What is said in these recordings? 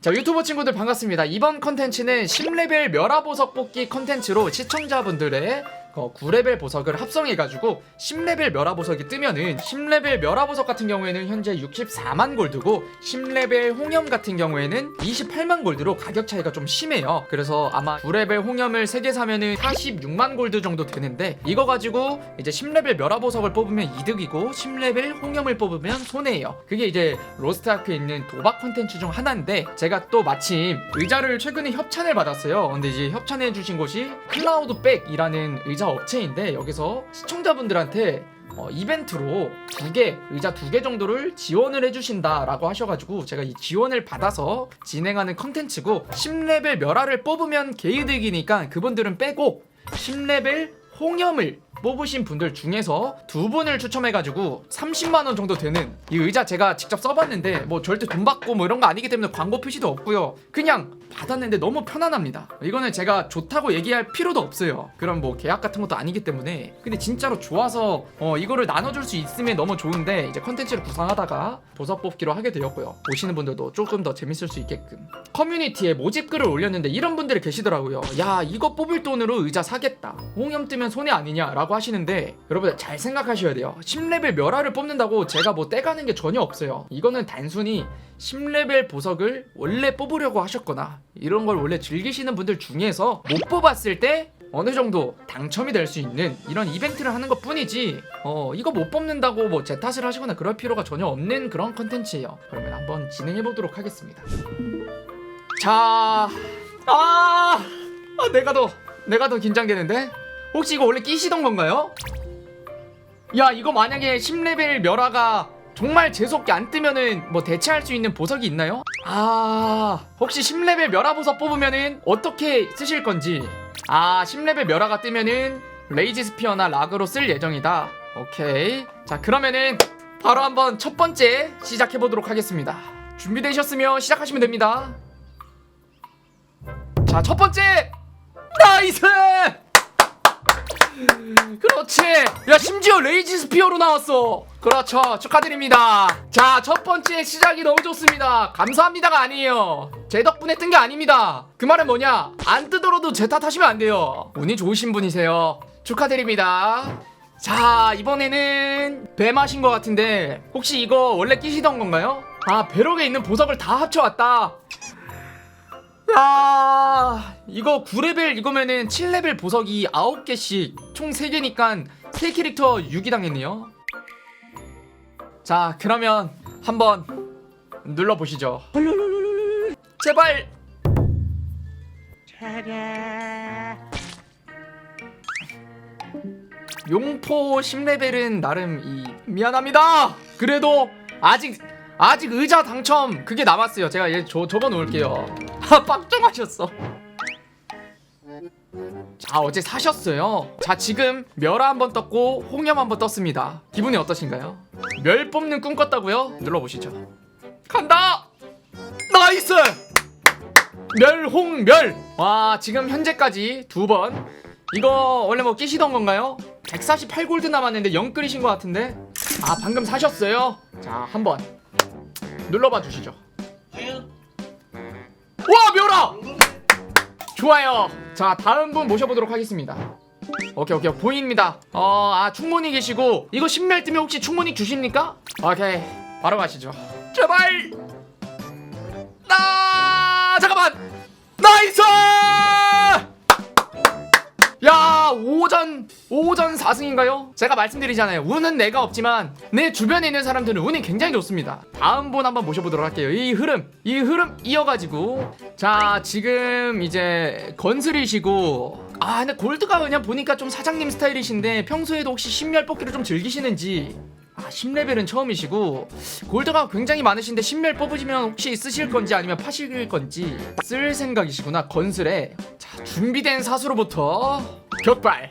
자 유튜버 친구들 반갑습니다. 이번 컨텐츠는 10레벨 멸화보석 뽑기 컨텐츠로 시청자분들의 어, 9레벨 보석을 합성해가지고 10레벨 멸화보석이 뜨면은 10레벨 멸화보석 같은 경우에는 현재 64만 골드고 10레벨 홍염 같은 경우에는 28만 골드로 가격 차이가 좀 심해요. 그래서 아마 9레벨 홍염을 3개 사면은 46만 골드 정도 되는데 이거 가지고 이제 10레벨 멸화보석을 뽑으면 이득이고 10레벨 홍염을 뽑으면 손해예요. 그게 이제 로스트아크에 있는 도박 컨텐츠 중 하나인데 제가 또 마침 의자를 최근에 협찬을 받았어요. 근데 이제 협찬해 주신 곳이 클라우드 백이라는 의자 업체인데 여기서 시청자분들한테 어, 이벤트로 두 개, 의자 두 개 정도를 지원을 해주신다라고 하셔가지고 제가 이 지원을 받아서 진행하는 컨텐츠고 10레벨 멸화를 뽑으면 개이득이니까 그분들은 빼고 10레벨 홍염을 뽑으신 분들 중에서 두 분을 추첨해가지고 30만원 정도 되는 이 의자 제가 직접 써봤는데 뭐 절대 돈 받고 뭐 이런 거 아니기 때문에 광고 표시도 없고요. 그냥 받았는데 너무 편안합니다. 이거는 제가 좋다고 얘기할 필요도 없어요. 그럼 뭐 계약 같은 것도 아니기 때문에. 근데 진짜로 좋아서 어 이거를 나눠줄 수 있으면 너무 좋은데 이제 컨텐츠를 구상하다가 보석 뽑기로 하게 되었고요. 보시는 분들도 조금 더 재밌을 수 있게끔. 커뮤니티에 모집 글을 올렸는데 이런 분들이 계시더라고요. 야 이거 뽑을 돈으로 의자 사겠다. 홍염 뜨면 손해 아니냐 라고 하시는데 여러분 잘 생각하셔야 돼요. 10레벨 멸화를 뽑는다고 제가 뭐 떼가는 게 전혀 없어요. 이거는 단순히 10레벨 보석을 원래 뽑으려고 하셨거나 이런 걸 원래 즐기시는 분들 중에서 못 뽑았을 때 어느 정도 당첨이 될 수 있는 이런 이벤트를 하는 것 뿐이지 어 이거 못 뽑는다고 뭐 제 탓을 하시거나 그럴 필요가 전혀 없는 그런 컨텐츠예요. 그러면 한번 진행해 보도록 하겠습니다. 자 아, 아 내가 더 내가 더 긴장되는데 혹시 이거 원래 끼시던 건가요? 야 이거 만약에 10레벨 멸화가 정말 재수없게 안 뜨면은 뭐 대체할 수 있는 보석이 있나요? 아 혹시 10레벨 멸화 보석 뽑으면은 어떻게 쓰실 건지. 아 10레벨 멸화가 뜨면은 레이지 스피어나 락으로 쓸 예정이다. 오케이. 자 그러면은 바로 한번 첫 번째 시작해 보도록 하겠습니다. 준비되셨으면 시작하시면 됩니다. 자 첫 번째! 나이스 그렇지. 야 심지어 레이지 스피어로 나왔어. 그렇죠. 축하드립니다. 자 첫 번째 시작이 너무 좋습니다. 감사합니다가 아니에요. 제 덕분에 뜬 게 아닙니다. 그 말은 뭐냐? 안 뜨더라도 제 탓하시면 안 돼요. 운이 좋으신 분이세요. 축하드립니다. 자 이번에는 배 마신 것 같은데 혹시 이거 원래 끼시던 건가요? 아 배럭에 있는 보석을 다 합쳐왔다 야 이거 9레벨 이거면은 7레벨 보석이 9개씩 총 3개니까 3캐릭터 6이 당했네요. 자 그러면 한번 눌러보시죠. 제발! 용포 10레벨은 나름 이 미안합니다. 그래도 아직 아직 의자 당첨 그게 남았어요. 제가 얘 저, 적어 놓을게요. 아 빡정하셨어. 자 어제 사셨어요? 자 지금 멸화 한번 떴고 홍염 한번 떴습니다. 기분이 어떠신가요? 멸 뽑는 꿈 꿨다고요? 눌러보시죠. 간다! 나이스! 멸홍멸! 와 지금 현재까지 두 번. 이거 원래 뭐 끼시던 건가요? 148골드 남았는데 영 끓이신 것 같은데? 아 방금 사셨어요? 자 한번 눌러봐 주시죠. 와 멸화 좋아요. 자 다음 분 모셔보도록 하겠습니다. 오케이 오케이. 보입니다. 어아 충분히 계시고 이거 신멸 뜨면 혹시 충분히 주십니까? 오케이. 바로 가시죠. 제발! 나 잠깐만! 나이스 야 5전 5전 4승인가요? 제가 말씀드리잖아요. 운은 내가 없지만 내 주변에 있는 사람들은 운이 굉장히 좋습니다. 다음 분 한번 모셔보도록 할게요. 이 흐름 이 흐름 이어가지고. 자 지금 이제 건슬이시고. 아 근데 골드가 그냥 보니까 좀 사장님 스타일이신데 평소에도 혹시 신멸 뽑기를 좀 즐기시는지 아 10레벨은 처음이시고 골드가 굉장히 많으신데 신멸 뽑으시면 혹시 쓰실 건지 아니면 파실 건지 쓸 생각이시구나 건슬에. 자 준비된 사수로부터 격발.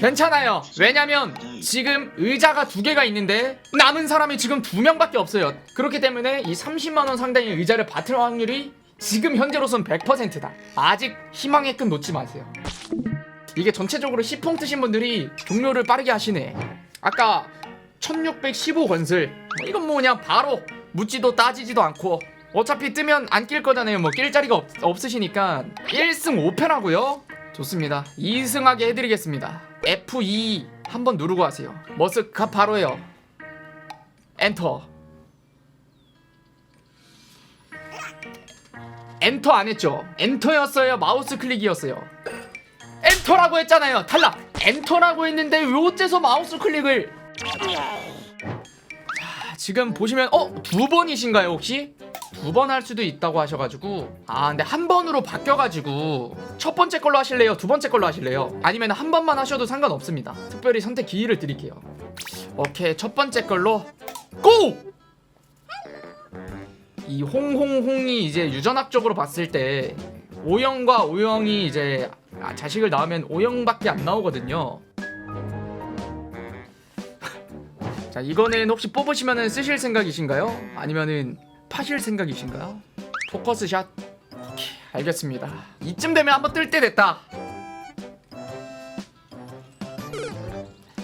괜찮아요. 왜냐면 지금 의자가 두 개가 있는데 남은 사람이 지금 두 명밖에 없어요. 그렇기 때문에 이 30만원 상당의 의자를 받을 확률이 지금 현재로선 100%다. 아직 희망의 끈 놓지 마세요. 이게 전체적으로 10퐁 뜨신 분들이 종료를 빠르게 하시네. 아까 1615 건슬. 뭐 이건 뭐 그냥 바로 묻지도 따지지도 않고 어차피 뜨면 안 낄 거잖아요. 뭐 낄 자리가 없, 없으시니까 1승 5패 하고요? 좋습니다. 2승하게 해드리겠습니다. F2 한번 누르고 하세요. 머스카 바로요. 엔터 엔터 안 했죠 엔터였어요 마우스 클릭이었어요 엔터라고 했잖아요 탈락 엔터라고 했는데 왜 어째서 마우스 클릭을 자, 지금 보시면 어? 두 번이신가요 혹시? 두 번 할 수도 있다고 하셔가지고 아 근데 한 번으로 바뀌어가지고 첫 번째 걸로 하실래요? 두 번째 걸로 하실래요? 아니면 한 번만 하셔도 상관없습니다 특별히 선택 기회를 드릴게요 오케이 첫 번째 걸로 고! 이 홍홍홍이 이제 유전학적으로 봤을 때 O형과 O형이 이제 아, 자식을 낳으면 O형밖에 안 나오거든요. 자 이거는 혹시 뽑으시면은 쓰실 생각이신가요? 아니면은 파실 생각이신가요? 포커스 샷. 오케이 알겠습니다. 이쯤 되면 한번 뜰 때 됐다.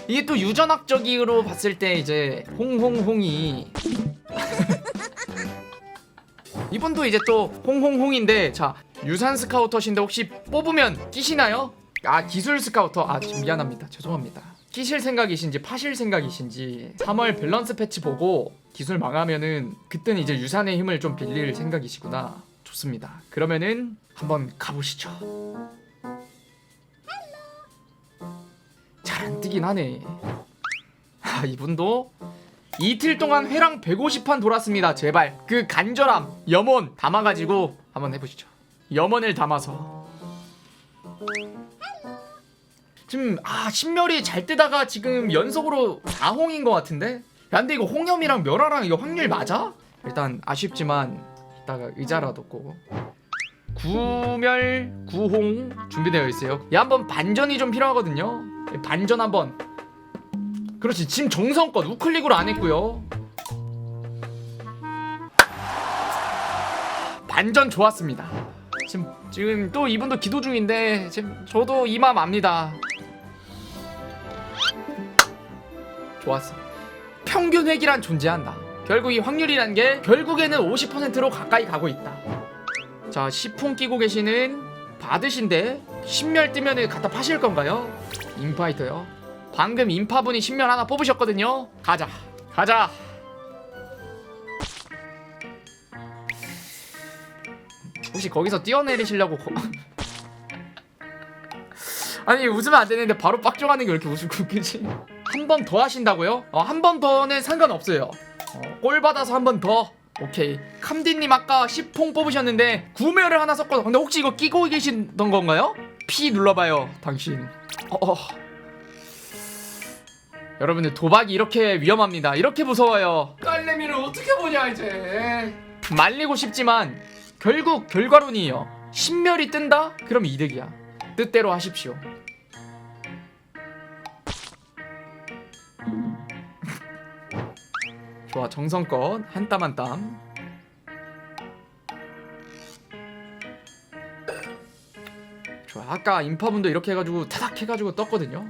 이게 또 유전학적으로 봤을 때 이제 홍홍홍이 이분도 이제 또 홍홍홍인데 자 유산 스카우터신데 혹시 뽑으면 끼시나요? 아 기술 스카우터. 아 미안합니다. 죄송합니다. 끼실 생각이신지 파실 생각이신지 3월 밸런스 패치 보고 기술 망하면은 그때는 이제 유산의 힘을 좀 빌릴 생각이시구나. 좋습니다. 그러면은 한번 가보시죠. 잘 안 뜨긴 하네. 아 이분도 이틀 동안 회랑 150판 돌았습니다. 제발 그 간절함, 염원 담아가지고 한번 해보시죠. 염원을 담아서 지금 아 신멸이 잘 뜨다가 지금 연속으로 4홍인 것 같은데? 야 근데 이거 홍염이랑 멸화랑 이거 확률 맞아? 일단 아쉽지만 이따가 의자라도 꼬고 구멸 구홍 준비되어 있어요. 야 한번 반전이 좀 필요하거든요. 반전 한번 그렇지 지금 정성껏 우클릭으로 안 했고요. 반전 좋았습니다. 지금 지금 또 이분도 기도 중인데 지금 저도 이 마음 압니다. 좋았어. 평균 획이란 존재한다. 결국 이 확률이란 게 결국에는 50%로 가까이 가고 있다. 자 시풍 끼고 계시는 바드신데 신멸 뜨면은 갖다 파실 건가요? 인파이터요 방금 인파분이 신멸 하나 뽑으셨거든요. 가자, 가자. 혹시 거기서 뛰어내리시려고? 거... 아니 웃으면 안 되는데 바로 빡종하는 게 왜 이렇게 웃고 그지? 한 번 더 하신다고요? 어, 한 번 더는 상관없어요. 어, 골 받아서 한 번 더. 오케이. 캄디님 아까 10퐁 뽑으셨는데 구매를 하나 섞어서 근데 혹시 이거 끼고 계시던 건가요? P 눌러봐요, 당신. 어, 어. 여러분들 도박이 이렇게 위험합니다. 이렇게 무서워요. 깔래미를 어떻게 보냐 이제. 말리고 싶지만 결국 결과론이에요. 신멸이 뜬다? 그럼 이득이야. 뜻대로 하십시오. 좋아 정성껏 한 땀 한 땀. 좋아 아까 인파분도 이렇게 해가지고 타닥 해가지고 떴거든요.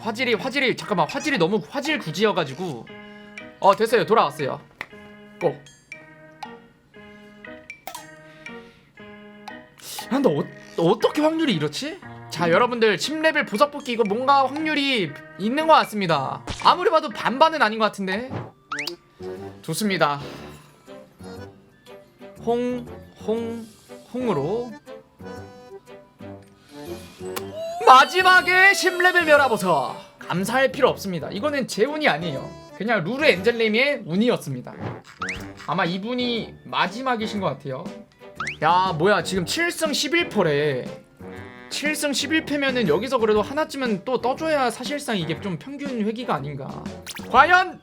화질이 화질이 잠깐만 화질이 너무 화질 구지여가지고. 어 됐어요. 돌아왔어요. 고. 야, 근데 어, 어떻게 확률이 이렇지? 자 여러분들 10레벨 보석 뽑기 이거 뭔가 확률이 있는 것 같습니다. 아무리 봐도 반반은 아닌 것 같은데. 좋습니다. 홍, 홍, 홍으로 마지막에 10레벨 멸하보석 감사할 필요 없습니다. 이거는 제 운이 아니에요. 그냥 루르 엔젤님의 운이었습니다. 아마 이분이 마지막이신 것 같아요. 야 뭐야. 지금 7승 11패래. 7승 11패면은 여기서 그래도 하나쯤은 또 떠줘야 사실상 이게 좀 평균 회기가 아닌가. 과연?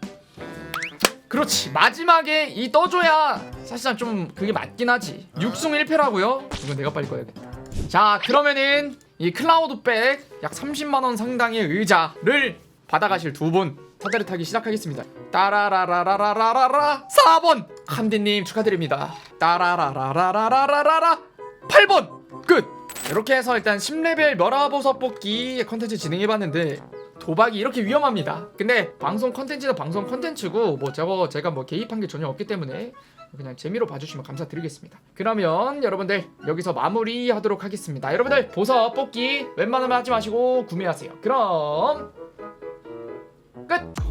그렇지. 마지막에 이 떠줘야 사실상 좀 그게 맞긴 하지. 6승 1패라고요? 이건 내가 빨리 꺼야겠다. 자 그러면은 이 클라우드백 약 30만원 상당의 의자를 받아가실 두 분 사다리 타기 시작하겠습니다. 따라라라라라라라 4번! 칸디님 축하드립니다. 따라라라라라라라 8번! 끝! 이렇게 해서 일단 10레벨 멸화보석 뽑기 컨텐츠 진행해봤는데 도박이 이렇게 위험합니다. 근데 방송 컨텐츠는 방송 컨텐츠고 뭐 저거 제가 뭐 개입한 게 전혀 없기 때문에 그냥 재미로 봐주시면 감사드리겠습니다. 그러면 여러분들 여기서 마무리하도록 하겠습니다. 여러분들 보석 뽑기 웬만하면 하지 마시고 구매하세요. 그럼 끝!